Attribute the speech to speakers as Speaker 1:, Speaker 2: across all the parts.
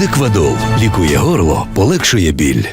Speaker 1: Медиквадол лікує горло, полегшує біль.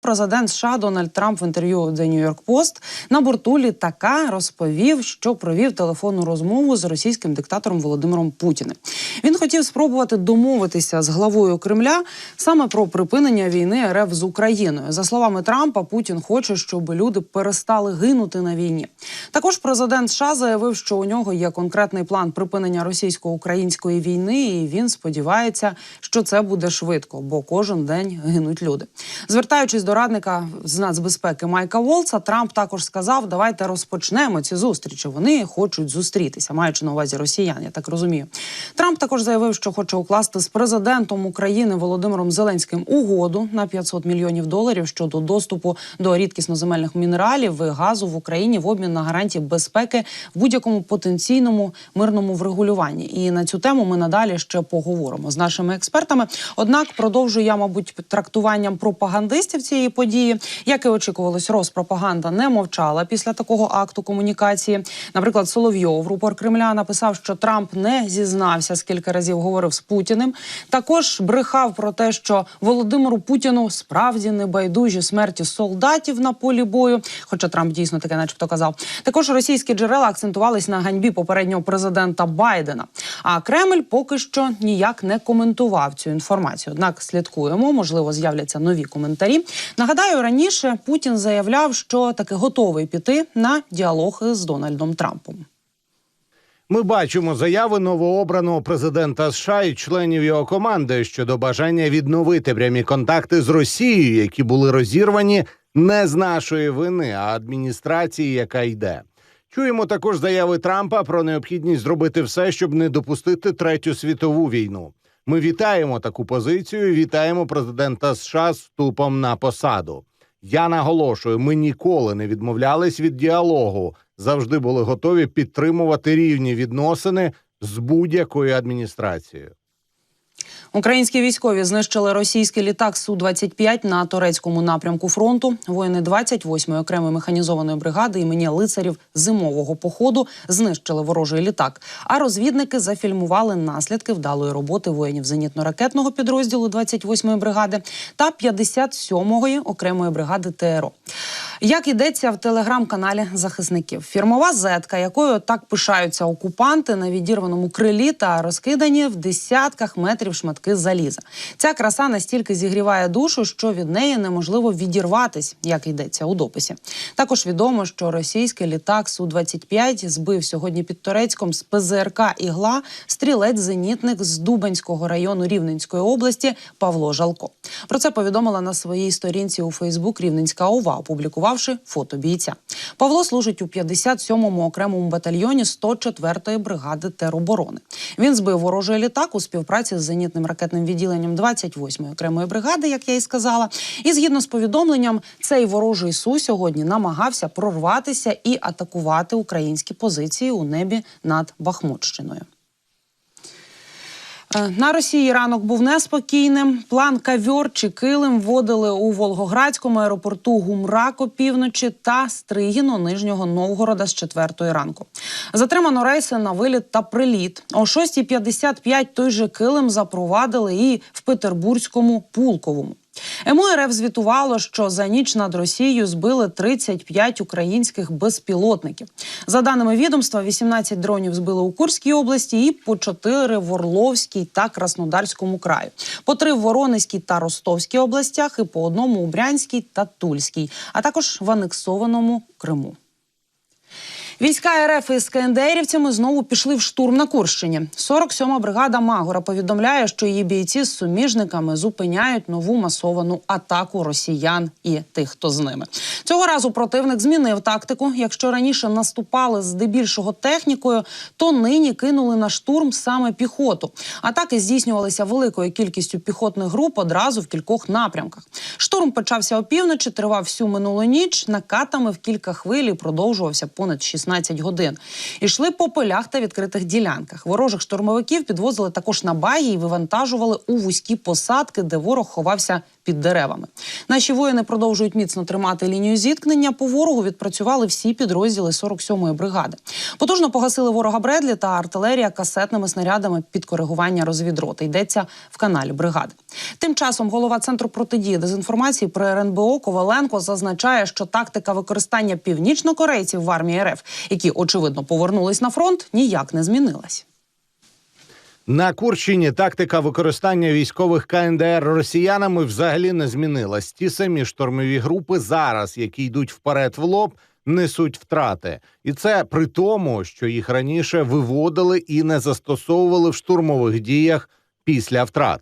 Speaker 2: Президент США Дональд Трамп в інтерв'ю The New York Post на борту літака розповів, що провів телефонну розмову з російським диктатором Володимиром Путіним. Він хотів спробувати домовитися з главою Кремля саме про припинення війни РФ з Україною. За словами Трампа, Путін хоче, щоб люди перестали гинути на війні. Також президент США заявив, що у нього є конкретний план припинення російсько-української війни, і він сподівається, що це буде швидко, бо кожен день гинуть люди. Звертаючись до радника з нацбезпеки Майка Волца, Трамп також сказав: давайте розпочнемо ці зустрічі. Вони хочуть зустрітися, маючи на увазі росіян. Я так розумію. Трамп також заявив, що хоче укласти з президентом України Володимиром Зеленським угоду на 500 мільйонів доларів щодо доступу до рідкісноземельних мінералів і газу в Україні в обмін на гарантії безпеки в будь-якому потенційному мирному врегулюванні. І на цю тему ми надалі ще поговоримо з нашими експертами. Однак продовжую я, мабуть, трактуванням пропагандистів цієї події. Як і очікувалось, Роспропаганда не мовчала після такого акту комунікації. Наприклад, Соловйов, рупор Кремля, написав, що Трамп не зізнався, скільки разів говорив з Путіним. Також брехав про те, що Володимиру Путіну справді не байдужі смерті солдатів на полі бою. Хоча Трамп дійсно таке, начебто, казав. Також російські джерела акцентувались на ганьбі попереднього президента Байдена. А Кремль поки що ніяк не коментував цю інформацію. Однак слідкуємо, можливо, з'являться нові коментарі. Нагадаю, раніше Путін заявляв, що таки готовий піти на діалог з Дональдом Трампом.
Speaker 3: Ми бачимо заяви новообраного президента США і членів його команди щодо бажання відновити прямі контакти з Росією, які були розірвані не з нашої вини, а адміністрації, яка йде. Чуємо також заяви Трампа про необхідність зробити все, щоб не допустити третю світову війну. Ми вітаємо таку позицію. Вітаємо президента США з вступом на посаду. Я наголошую, ми ніколи не відмовлялись від діалогу, завжди були готові підтримувати рівні відносини з будь-якою адміністрацією.
Speaker 2: Українські військові знищили російський літак су 25 на турецькому напрямку фронту. Воїни 28-ї окремої механізованої бригади імені лицарів зимового походу знищили ворожий літак. А розвідники зафільмували наслідки вдалої роботи воїнів зенітно-ракетного підрозділу 28-ї бригади та 57-ї окремої бригади ТРО. Як йдеться в телеграм-каналі захисників, фірмова зетка, якою так пишаються окупанти на відірваному крилі та розкидані в десятках метрів шматки заліза. Ця краса настільки зігріває душу, що від неї неможливо відірватись, як йдеться у дописі. Також відомо, що російський літак су 25 збив сьогодні під Турецьком з ПЗРК Ігла стрілець-зенітник з Дубанського району Рівненської області Павло Жалко. Про це повідомила на своїй сторінці у Фейсбук Рівненська ОВА, опублікувавши фото бійця. Павло служить у 57-му окремому батальйоні 104-ї бригади тероборони. Він збив ворожий літак у співпраці з зенітним ракетним відділенням 28-ї окремої бригади, як я і сказала. І згідно з повідомленням, цей ворожий су сьогодні намагався прорватися і атакувати українські позиції у небі над Бахмутщиною. Е, На Росії ранок був неспокійним. План кавьор чи килим вводили у Волгоградському аеропорту Гумрако півночі та Стригіно Нижнього Новгорода з 4 ранку. Затримано рейси на виліт та приліт. О 6.55 той же килим запровадили і в Петербурзькому Пулковому. МО звітувало, що за ніч над Росією збили 35 українських безпілотників. За даними відомства, 18 дронів збили у Курській області і по 4 в Орловській та Краснодарському краю, по 3 в Воронезькій та Ростовській областях і по одному у Брянській та Тульській, а також в анексованому Криму. Війська РФ із КНДРівцями знову пішли в штурм на Курщині. 47-ма бригада Магора повідомляє, що її бійці з суміжниками зупиняють нову масовану атаку росіян і тих, хто з ними. Цього разу противник змінив тактику. Якщо раніше наступали здебільшого технікою, то нині кинули на штурм саме піхоту. Атаки здійснювалися великою кількістю піхотних груп одразу в кількох напрямках. Штурм почався опівночі, тривав всю минулу ніч. Накатами в кілька хвиль і продовжувався понад 16 годин. Ішли по полях та відкритих ділянках. Ворожих штурмовиків підвозили також на багі і вивантажували у вузькі посадки, де ворог ховався під деревами. Наші воїни продовжують міцно тримати лінію зіткнення. По ворогу відпрацювали всі підрозділи 47-ї бригади. Потужно погасили ворога Бредлі та артилерія касетними снарядами під коригування розвідроти. Йдеться в каналі бригади. Тим часом голова центру протидії дезінформації при РНБО Коваленко зазначає, що тактика використання північнокорейців в армії РФ, які очевидно повернулись на фронт, ніяк не змінилась.
Speaker 3: На Курщині тактика використання військових КНДР росіянами взагалі не змінилась. Ті самі штурмові групи зараз, які йдуть вперед в лоб, несуть втрати, і це при тому, що їх раніше виводили і не застосовували в штурмових діях після втрат.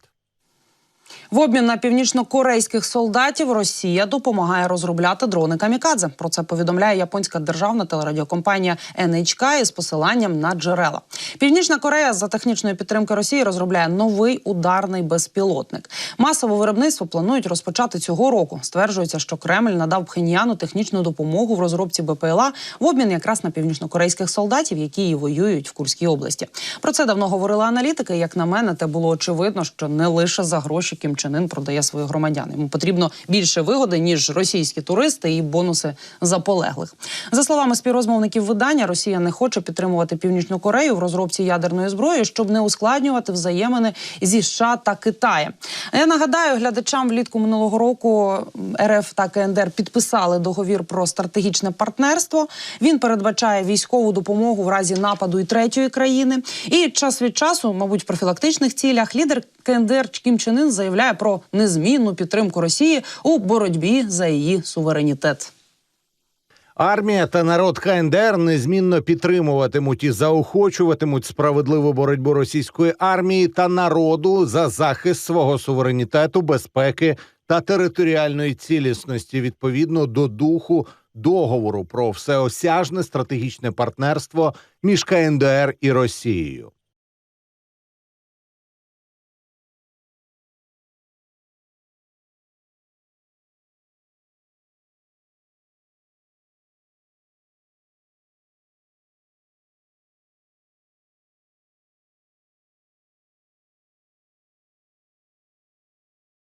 Speaker 2: В обмін на північно-корейських солдатів Росія допомагає розробляти дрони камікадзе. Про це повідомляє японська державна телерадіокомпанія NHK із посиланням на джерела. Північна Корея за технічної підтримки Росії розробляє новий ударний безпілотник. Масове виробництво планують розпочати цього року. Стверджується, що Кремль надав Пхеньяну технічну допомогу в розробці БПЛА в обмін якраз на північно-корейських солдатів, які і воюють в Курській області. Про це давно говорили аналітики. Як на мене, те було очевидно, що не лише за гроші Кім Чен Ін продає своїх громадян. Йому потрібно більше вигоди ніж російські туристи і бонуси за полеглих. За словами співрозмовників видання, Росія не хоче підтримувати Північну Корею в розробці ядерної зброї, щоб не ускладнювати взаємини зі США та Китаєм. Я нагадаю, глядачам влітку минулого року РФ та КНДР підписали договір про стратегічне партнерство. Він передбачає військову допомогу в разі нападу і третьої країни. І час від часу, мабуть, в профілактичних цілях лідер КНДР Кім Чен заявляє про незмінну підтримку Росії у боротьбі за її суверенітет.
Speaker 3: Армія та народ КНДР незмінно підтримуватимуть і заохочуватимуть справедливу боротьбу російської армії та народу за захист свого суверенітету, безпеки та територіальної цілісності відповідно до духу договору про всеосяжне стратегічне партнерство між КНДР і Росією.